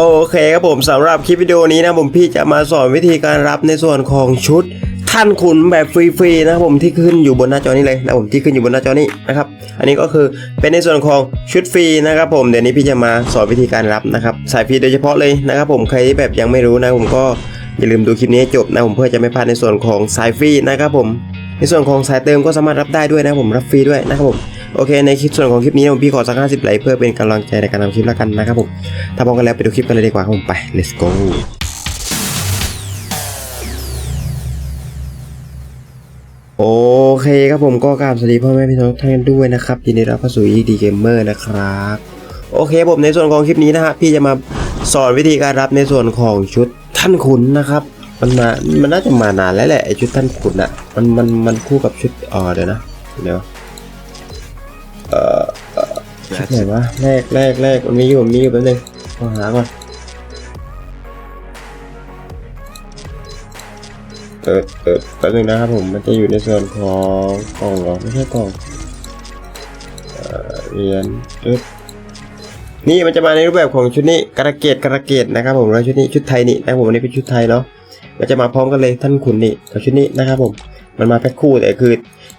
โอเคครับผมสำหรับคลิปวิดีโอนี้นะผมพี่จะมาสอนวิธีการรับในส่วนของชุดท่านขุนแบบฟรีๆนะครับผมที่ขึ้นอยู่บนหน้าจอนี้เลยนะผมที่ขึ้นอยู่บนหน้าจอนี้นะครับอันนี้ก็คือเป็นในส่วนของชุดฟรีนะครับผมเดี๋ยวนี้พี่จะมาสอนวิธีการรับนะครับสายฟรีโดยเฉพาะเลยนะครับผมใครที่แบบยังไม่รู้นะผมก็อย่าลืมดูคลิปนี้จบนะผมเพื่อจะไม่พลาดในส่วนของสายฟรีนะครับผมในส่วนของสายเติมก็สามารถรับได้ด้วยนะผมรับฟรีด้วยนะครับผม โอเค ในคลิปส่วนของคลิปนี้ผมพี่ขอสัก50ไลค์เพื่อเป็นกำลังใจในการทำคลิปแล้วกันนะครับผมถ้าพร้อมกันแล้วไปดูคลิปกันเลยดีกว่าครับผมไป let's go โอเคครับผมก็กราบสวัสดีพ่อแม่พี่น้องท่านด้วยนะครับยินดีต้รับเข้าสู่ ED Gamer นะครับ โอเคผมในส่วนของคลิปนี้นะฮะพี่จะมาสอนวิธีการรับในส่วนของชุดท่านขุนนะครับมันมา มันน่าจะมานานแล้วแหละไอชุดท่านขุนอะมันมันมันคู่กับชุดอ๋อเดี๋ยวนะเดี๋ยว เอ่อเอ่อชุดไหนวะแรกแรกแรกมันมีอยู่มันมีอยู่แป๊บนึงขอหาก่อนเออเออแป๊บนึงนะครับผมมันจะอยู่ในส่วนของกล่องเหรอไม่ใช่กล่องเอ่อเหรียญปึ๊บนี่มันจะมาในรูปแบบของชุดนี้กระเกตกระเกตนะครับผมแล้วชุดนี้ชุดไทยนี่นะผมอันนี้เป็นชุดไทยเนาะ มันจะมาพร้อมกันเลยท่านขุนนี่กับชุดนี้นะครับผมมันมาแพ็คคู่แต่คือ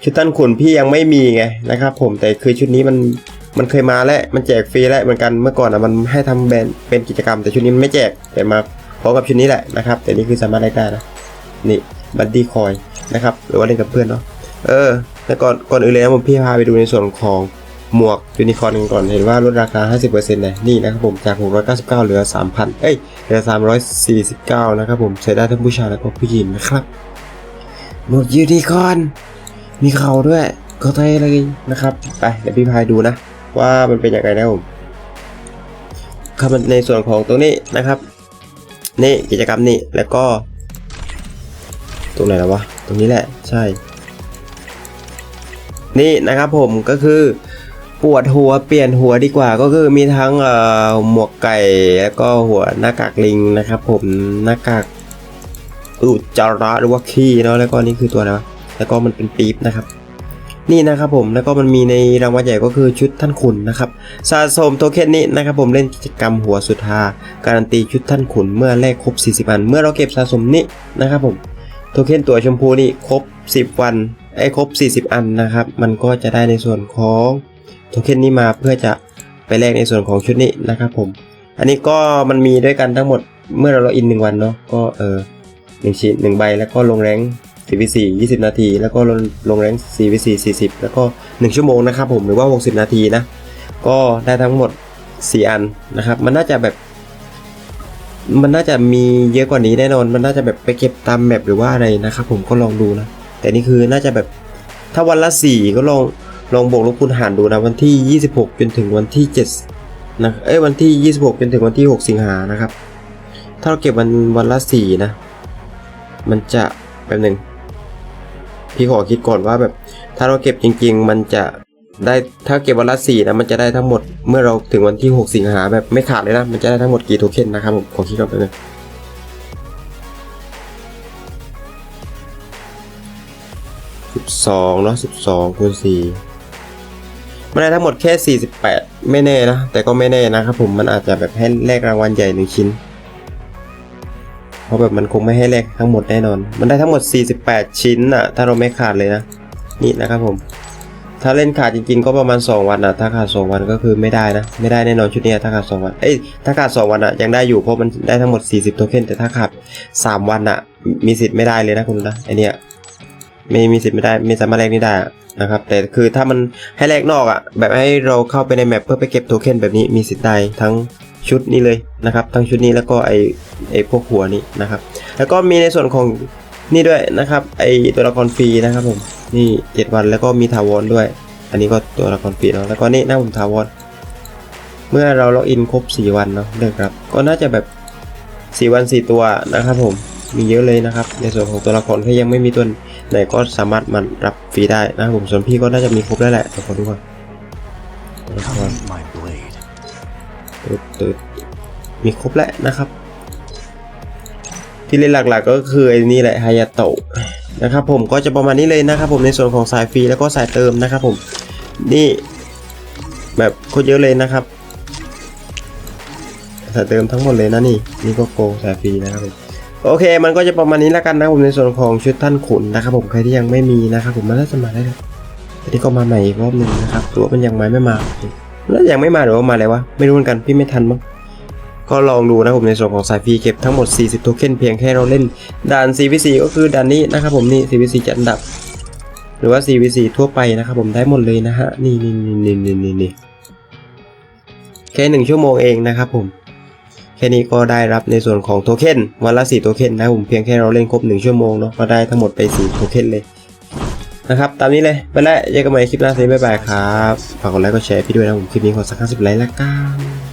ชุดท่านขุนพี่ยังไม่มีไงนะครับผมแต่คือชุดนี้มันมันเคยมาแล้วมันแจกฟรีแล้วเหมือนกันเมื่อก่อนอะมันให้ทำแบนเป็นกิจกรรม แต่ชุดนี้มันไม่แจกแต่มาพร้อมกับชุดนี้แหละนะครับ แต่นี่คือสามารถได้ได้นะนี่บัดดี้คอยนะครับหรือว่าเล่นกับเพื่อนเนาะเออแล้วก่อนก่อนอื่นเลยนะผมพี่พาไปดูในส่วนของ หมวกยูนิคอร์นกันก่อนเห็นว่าลดราคา 50%เลยนี่นะครับผมจาก 699 เหลือ 3,000 เอ้ยเหลือ 349 นะครับผมใช้ได้ทั้งผู้ชายและก็ผู้หญิงนะครับหมวกยูนิคอร์นมีเขาด้วยก็เท่เลยนะครับไปเดี๋ยวพี่พายดูนะ ว่ามันเป็นยังไงนะผมเข้ามในส่วนของตรงนี้นะครับ นี่กิจกรรมนี่แล้วก็ ตรงไหนแล้ววะตรงนี้แหละใช่ นี่นะครับผมก็คือ ปวดหัวเปลี่ยนหัวดีกว่าก็คือมีทั้งหมวกไก่แล้วก็หัวหน้ากากลิงนะครับ ผมหน้ากากอุจจาระหรือว่าขี้เนาะแล้วก็นี่คือตัวอะแล้วก็มันเป็นปี๊บนะครับ นี่นะครับผมแล้วก็มันมีในรางวัลใหญ่ก็คือชุดท่านขุนนะครับสะสมโทเค็นนี้นะครับ ผมเล่นกิจกรรมหัวสุดฮาการันตีชุดท่านขุนเมื่อแลกครบ 40อัน เมื่อเราเก็บสะสมนี้นะครับ ผมโทเค็นตัวชมพูนี่ครบ 10 วันไอ้ครบ 40 อันนะครับ มันก็จะได้ในส่วนของ โทเค็นนี้มาเพื่อจะไปแลกในส่วนของชุดนี้นะครับผม อันนี้ก็มันมีด้วยกันทั้งหมดเมื่อเราล็อกอินหนึ่งวันเนาะก็เออหนึ่งชิ้นหนึ่งใบแล้วก็ลงแรง 4v4 20 นาที แล้วก็ลงลงแรง 4v4 40 แล้วก็ 1 ชั่วโมงนะครับผมหรือว่า 60 นาทีนะ ก็ได้ทั้งหมด 4 อันนะครับ มันน่าจะแบบ มันน่าจะมีเยอะกว่านี้แน่นอน มันน่าจะแบบไปเก็บตามแมปหรือว่าอะไรนะครับผมก็ลองดูนะ แต่นี่คือน่าจะแบบถ้าวันละ 4 ก็ลอง ลองบวกลบคูณหารดูนะวันที่ 26 จนถึงวันที่7นะเอ้ยวันที่ 26 จนถึงวันที่ 6 สิงหานะครับ ถ้าเราเก็บวันวันละ4นะ มันจะแป๊บหนึ่งพี่ขอคิดก่อนว่าแบบถ้าเราเก็บจริง ๆ มันจะได้ถ้าเก็บวันละสี่นะมันจะได้ทั้งหมดเมื่อเราถึงวันที่ 6 สิงหาแบบไม่ขาดเลยนะมันจะได้ทั้งหมดกี่โทเค็นนะครับผมขอคิดก่อนแป๊บนึงสิบสองเนาะสิบสองคูณสี่ มันได้ทั้งหมดแค่สี่สิบแปดไม่แน่นะ แต่ก็ไม่แน่นะครับผมมันอาจจะแบบให้แลกรางวัลใหญ่หนึ่งชิ้น เพราะแบบมันคงไม่ให้แลกทั้งหมดแน่นอน มันได้ทั้งหมด 48 ชิ้นอะถ้าเราไม่ขาดเลยนะ นี่นะครับผม ถ้าเล่นขาดจริงๆ ก็ประมาณ 2 วันนะถ้าขาด 2 วันก็คือไม่ได้นะ ไม่ได้แน่นอนชุดนี้ถ้าขาด 2 วัน เอ้ย ถ้าขาด 2 วันอะยังได้อยู่เพราะมันได้ทั้งหมด 40 โทเค็น แต่ถ้าขาด 3 วันอะมีสิทธิ์ไม่ได้เลยนะคุณนะไอเนี้ยไม่มีสิทธิ์ไม่ได้ไม่สามารถแลกนี่ได้อะ นะครับ แต่คือถ้ามันให้แลกนอกอะแบบให้เราเข้าไปในแมปเพื่อไปเก็บโทเค็นแบบนี้มีสิทธิ์ได้ทั้งชุดนี้เลยนะครับ ทั้งชุดนี้แล้วก็ไอไอพวกหัวนี้นะครับ แล้วก็มีในส่วนของนี่ด้วยนะครับไอตัวละครฟรีนะครับผมนี่ 7 วันแล้วก็มีถาวรด้วย อันนี้ก็ตัวละครฟรีเนาะแล้วก็นี่หน้าผมถาวรเมื่อเราล็อกอินครบ 4 วันเนาะเลิกครับ ก็น่าจะแบบ 4 วัน 4 ตัวนะครับผมมีเยอะเลยนะครับ ในส่วนของตัวละครที่ยังไม่มีตัว ไหนก็สามารถมันรับฟรีได้นะครับผมส่วนพี่ก็น่าจะมีครบแล้วแหละตัวละครทุกคนตัวละค Come ร eat my blade. ตึ๊ดตึ๊ดมีครบแล้วนะครับ ที่เล่นหลักๆก็คือไอ้นี่แหละฮายาโตะนะครับผมก็จะประมาณนี้เลยนะครับผมในส่วนของสายฟรีแล้วก็สายเติมนะครับผมนี่แบบโคตรเยอะเลยนะครับสายเติมทั้งหมดเลยนะนี่นี่ก็โกสายฟรีนะครับผม โอเค มันก็จะประมาณนี้แล้วกันนะผมในส่วนของชุดท่านขุนนะครับผมใครที่ยังไม่มีนะครับผมมันน่าจะมาได้เลยทีนี้ก็มาใหม่อีกรอบหนึ่งนะครับหรือว่ามันยังมาไม่มาแล้วยังไม่มาหรือว่ามาอะไรวะไม่รู้เหมือนกันพี่ไม่ทันมั้งก็ลองดูนะผมในส่วนของสายฟรีเก็บทั้งหมด 40 โทเค็นเพียงแค่เราเล่นด่าน CVC ก็คือด่านนี้นะครับผมนี่ CVC จัดอันดับ หรือว่า CVC ทั่วไปนะครับผมได้หมดเลยนะฮะนี่นี่นี่นี่นี่นี่แค่หนึ่งชั่วโมงเองนะครับผม ค่นี้ก็ได้รับในส่วนของโทเค็นวันละ4โทเค็นนะผมเพียงแค่เราเล่นครบ 1 ชั่วโมงเนาะก็ได้ทั้งหมดไป4โทเค็นเลยนะครับ ตามนี้เลยไปแล้วเจอกันใหม่คลิปหน้าสิบ๊ายบายครับ ฝากกดไลค์กดแชร์พี่ด้วยนะผมคลิปนี้ขอสักห้าสิบไลค์ละกัน